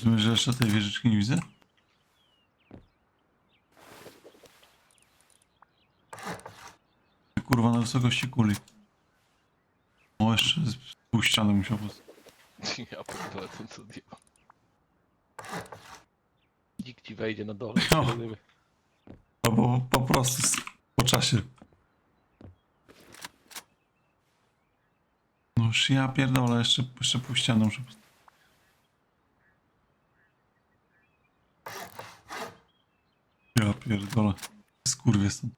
Rozumiesz, że jeszcze tej wieżyczki nie widzę? Kurwa, na wysokości kuli. O, jeszcze z pół ściany musiał być. Ja pierdolę ten co diaba. Nikt ci wejdzie na dole. No. zrobimy. Albo po prostu po czasie. No już ja pierdolę, jeszcze, jeszcze pół ściany muszę postawić. Ja pierdolę. Skurwie stąd.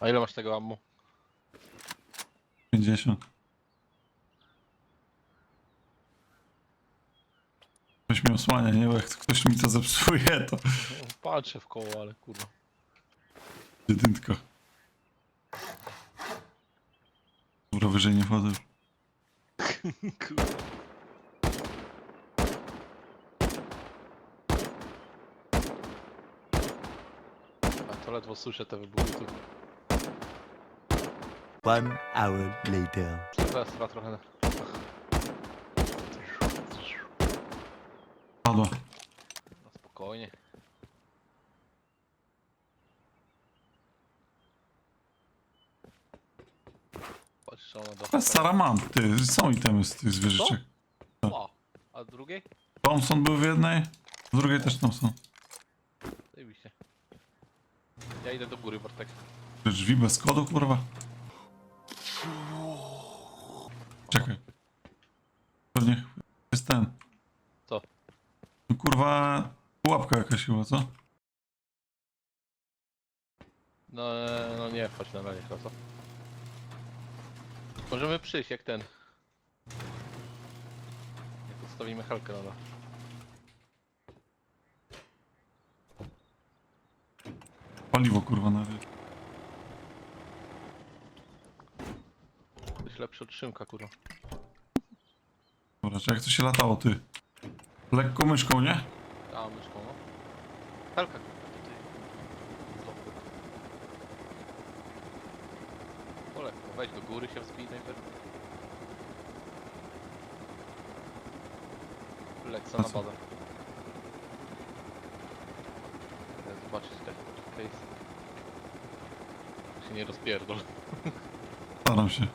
A ile masz tego ammo? 50. Ktoś mnie osłania, nie? Bo jak ktoś mi to zepsuje, to No, patrzę w koło, ale kurwa. jedynka. Dobra, wyżej nie wchodzę. kurwa. To ledwo słyszę te wybuchy tu. One hour later. Sylwestra trochę. Padła. na spokojnie. Patrz, ona do... A Sara mam, ty, są itemy z tych zwierzyczek. O, a drugiej? Thompson był w jednej, w drugiej też Thompson. Ja idę do góry, Bartek. Te Drzwi bez kodu, kurwa. Czekaj. Pewnie jest ten. Co? No, kurwa, pułapka jakaś chyba, co? No, no nie, chodź na razie, chyba, co? Możemy przyjść jak ten. Jak odstawimy helkę na Paliwo, kurwa, na ry- Coś lepszy od szymka, kurwa. Dobra, czy jak to się latało, ty? Lekko myszką, nie? A, myszką, no. Helka, kurwa, tutaj. Stop. O, lekko, wejdź do góry się wspij najpierw. Lecę A na co? bazę. Zobaczyć te case. Się nie rozpierdol. Staram się.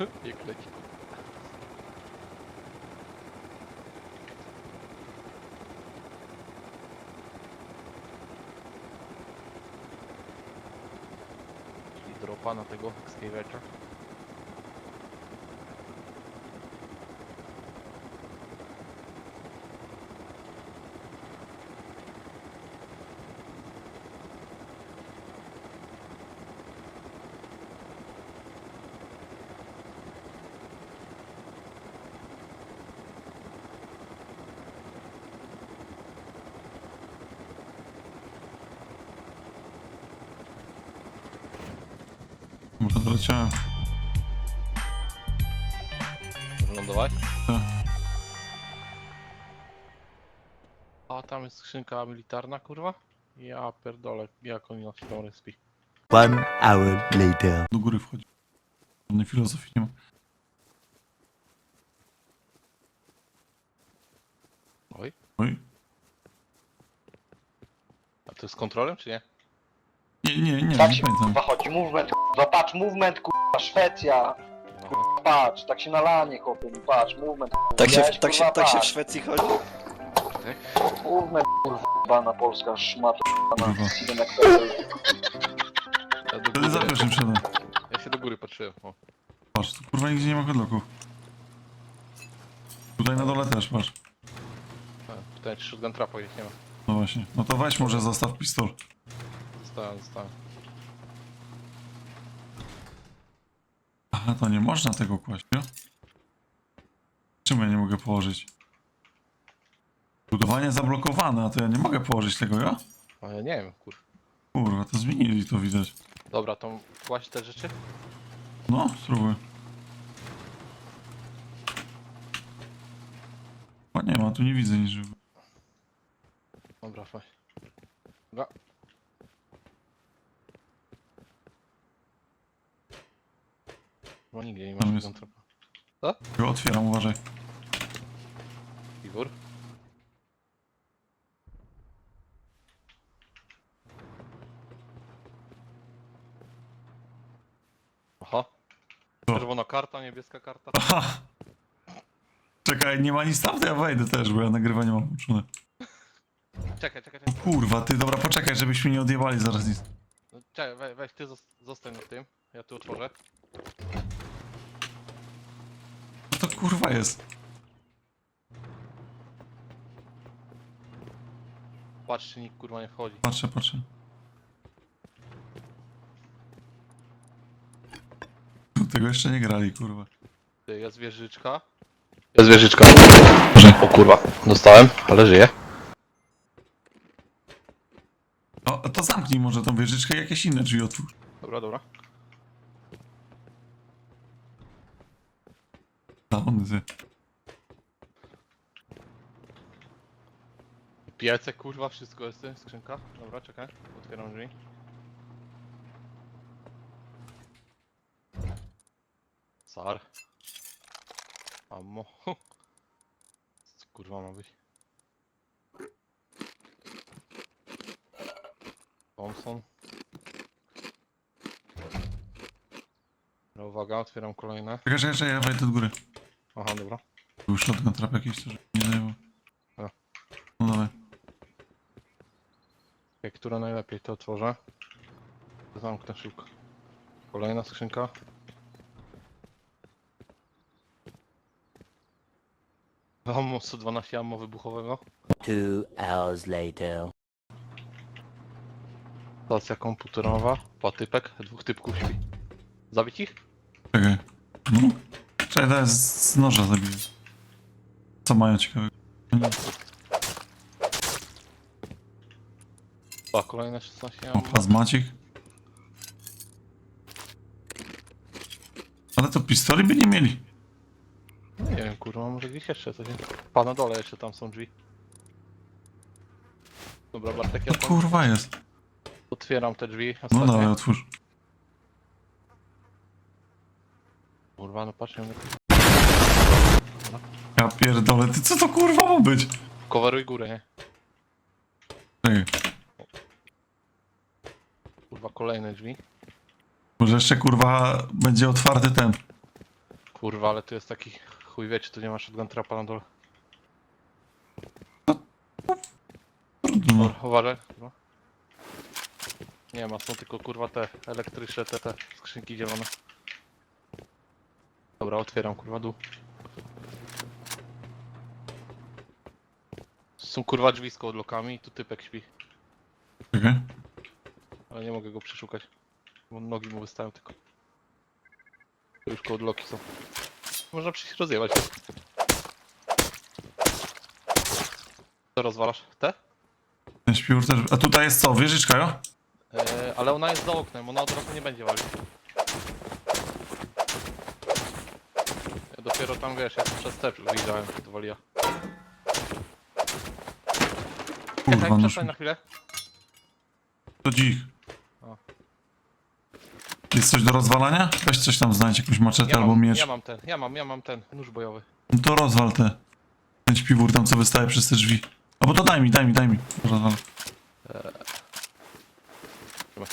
Jak leci. Dropa na tego excavator. Może doleciałem. Lądować? Tak. A tam jest skrzynka militarna, kurwa? Ja pierdolę, jak oni nas chcą respi. One hour later. Do góry wchodzi. Żadnej filozofii nie ma. Oj, Oj. a to jest z kontrolem, czy nie? Nie, nie, nie, nie Tak się pamiętam. kurwa chodzi, movement, kurwa, patrz, movement, kurwa, Szwecja, No. patrz, tak się na lanie chłopie, patrz, movement, kurwa, Tak się, Widziałeś, tak, się, kurwa, tak się w patrz. Szwecji chodzi? Movement, kurwa, bana polska, szmata, Kurwa. bana, Steven Expert. Ja, do Wtedy góry, pierwszym wszedłem. ja się do góry patrzyłem. O. Patrz, tu kurwa nigdzie nie ma kodloków. Tutaj na dole też, patrz. A, Pytałem, czy shotgun trapa gdzieś nie ma. No właśnie. No to weź może zostaw pistol. Zostałem, zostałem. Aha, to nie można tego kłaść, nie? Czemu ja nie mogę położyć? Budowanie zablokowane, a to ja nie mogę położyć tego, ja? A ja nie wiem, kur... Kurwa, to zmienili to widać. Dobra, to kłaść te rzeczy? No, spróbuj. O nie ma, tu nie widzę nic. żeby- Dobra, faj. Dobra. No nigdzie nie Tam jest. kontrapa. Go otwieram, uważaj. Igor? Aha. Co? Czerwona karta, niebieska karta. Aha! Czekaj, nie ma nic tam, to ja wejdę też, bo ja nagrywanie mam włączone. Czekaj, czekaj, czekaj. Kurwa, ty, dobra, poczekaj, żebyśmy nie odjebali zaraz nic. No, czekaj we, weź ty zos- zostań na tym. Ja tu otworzę. Co to kurwa jest? Patrz, czy nikt kurwa nie wchodzi. Patrzę, patrzę. Tego jeszcze nie grali, kurwa. Ty, jest wieżyczka. Jest wieżyczka. O kurwa, dostałem, ale żyję. O, to zamknij może tą wieżyczkę i jakieś inne drzwi otwórz. Dobra, dobra. Ty. Piece, kurwa, wszystko jest, ty, skrzynka. Dobra, czekaj, otwieram drzwi. Sar. Ammo. Co kurwa ma być? Thompson. Dobra, uwaga, otwieram kolejne. Czekaj, czekaj, czekaj, ja wejdę do góry. Aha, dobra. Był shotgun trap jakiś, to żeby nie. A. No dawaj. Jak które najlepiej to otworzę. Zamknę szybko. Kolejna skrzynka. Ammo 112 ammo wybuchowego. Two hours later. Stacja komputerowa. Patypek. Dwóch typków śpi. Zabić ich? Czekaj. No. Czekaj, daj, z, noża zabiję. Co mają ciekawego? A, kolejne 16 O, plazmacik. Ale to pistoli by nie mieli. Nie wiem, kurwa, może gdzieś jeszcze coś jest. Pa, na dole jeszcze tam są drzwi. Dobra, Bartek, ja To tam kurwa jest. otwieram te drzwi. No ostatnie. dawaj, otwórz. Kurwa, no patrz, ja mówię, Ja pierdolę, ty co to kurwa ma być? coveruj górę, nie? Czekaj. Kurwa, kolejne drzwi. Może jeszcze kurwa będzie otwarty ten. Kurwa, ale tu jest taki chuj wie, czy tu nie ma shotgun trapa na dole. Trudno. Dobra, uważaj. Kurwa. Nie ma, są tylko kurwa te elektryczne, te, te skrzynki zielone. Dobra, otwieram kurwa dół. Są kurwa drzwi z kołodlokami tu typek śpi, Czekaj. ale nie mogę go przeszukać. Bo nogi mu wystają tylko. To już kołodloki są. Można przyjść rozjebać. Co rozwalasz? Te? Ten śpiwór też. A tutaj jest co? Wieżyczka, jo? E, ale ona jest za oknem, ona od razu nie będzie walić. Ja dopiero tam wiesz, jak przez te widziałem, jak to waliła. Kurwa, Czekaj, no przestań na chwilę. to dzik. O. Jest coś do rozwalania? Weź coś tam znajdź, jakąś maczetę Ja albo mam, miecz. ja mam ten, ja mam, ja mam ten, nóż bojowy. No to rozwal te. Ten śpiwór tam, co wystaje przez te drzwi. Albo to daj mi, daj mi, daj mi. Rozwal. Dobra.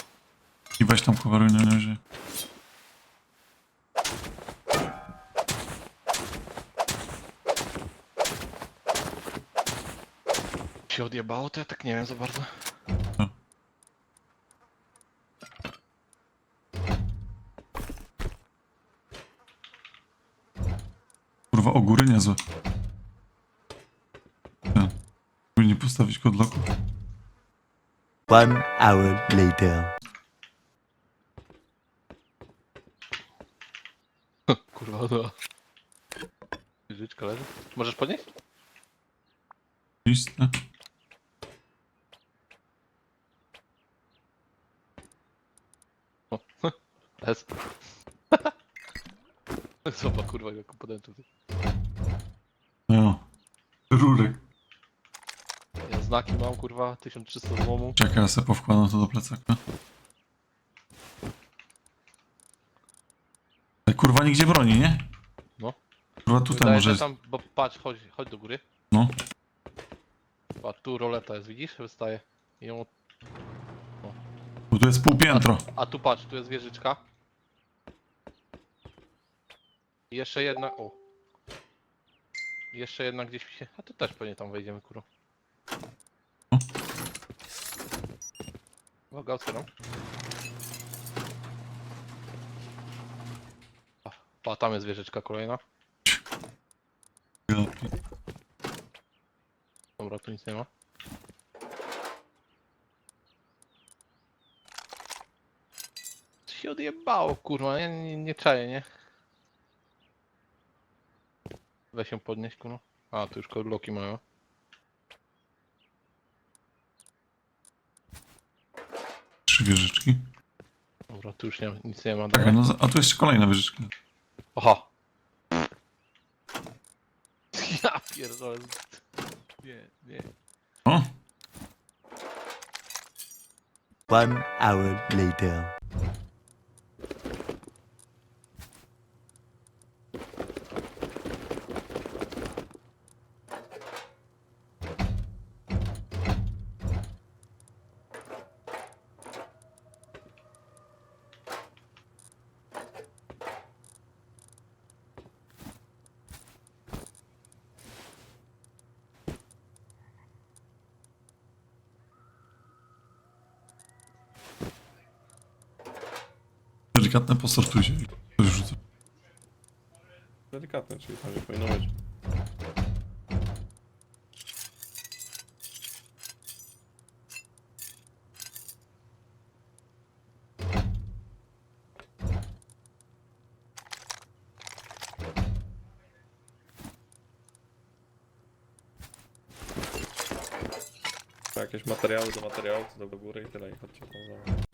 I weź tam coveruj na razie. Się odjebało, to ja tak nie wiem za bardzo. Kurwa, o góry niezłe. Ten. Powinni postawić kodloku. One hour later. Kurwa, no. Życzka leży. Możesz podnieść? Listę. S. Zobacz kurwa ile komponentów. No. Rurek. Ja Znaki mam, kurwa, 1300 złomu. Czekaj, ja sobie powkładam to do plecaka. Ej, Kurwa, nigdzie broni, nie? No. Kurwa, tutaj Wydaje, może że tam, bo patrz, chodź, chodź do góry. No. Patrz, tu roleta jest, widzisz? Wystaje. I ją... Bo tu jest półpiętro. A tu patrz, tu jest wieżyczka. Jeszcze jedna, o. Jeszcze jedna gdzieś mi się... A tu też pewnie tam wejdziemy, kurwa. O. Uwaga, otwieram. A, a tam jest wieżyczka kolejna. Dobra, tu nic nie ma. Co się odjebało, kurwa, nie, nie, nie czaję, nie? Weź się podnieść, kurwa. A, tu już kodloki mają. Trzy wieżyczki. Dobra, tu już nie, nic nie ma. Czekaj, Dobra. no, za- a tu jeszcze kolejna wieżyczka. Aha! Ja pierdolę. Nie, nie. O, One hour later. Delikatne. Coś rzucę. Delikatne, czyli tam nie powinno być. Jakieś materiały do materiałów, to do góry i tyle i chodźcie tam za mną.